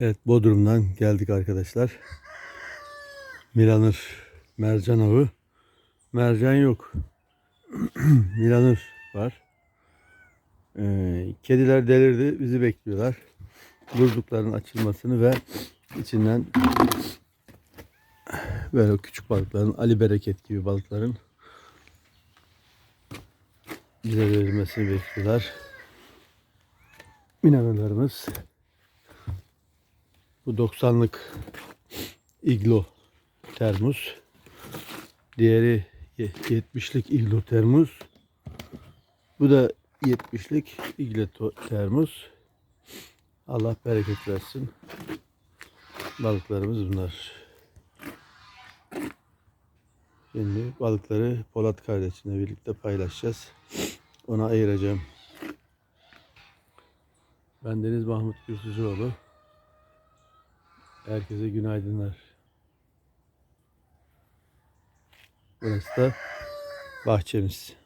Evet Bodrum'dan geldik arkadaşlar. Milanır mercan avı. Mercan yok. Milanır var. Ee, kediler delirdi. Bizi bekliyorlar. Buzlukların açılmasını ve içinden böyle küçük balıkların Ali Bereket gibi balıkların bize verilmesini bekliyorlar. Minanalarımız bu 90'lık iglo termos. Diğeri ye- 70'lik iglo termos. Bu da 70'lik iglo termos. Allah bereket versin. Balıklarımız bunlar. Şimdi balıkları Polat kardeşimle birlikte paylaşacağız. Ona ayıracağım. Ben Deniz Mahmut Gürsüzüoğlu. Herkese günaydınlar. Burası da bahçemiz.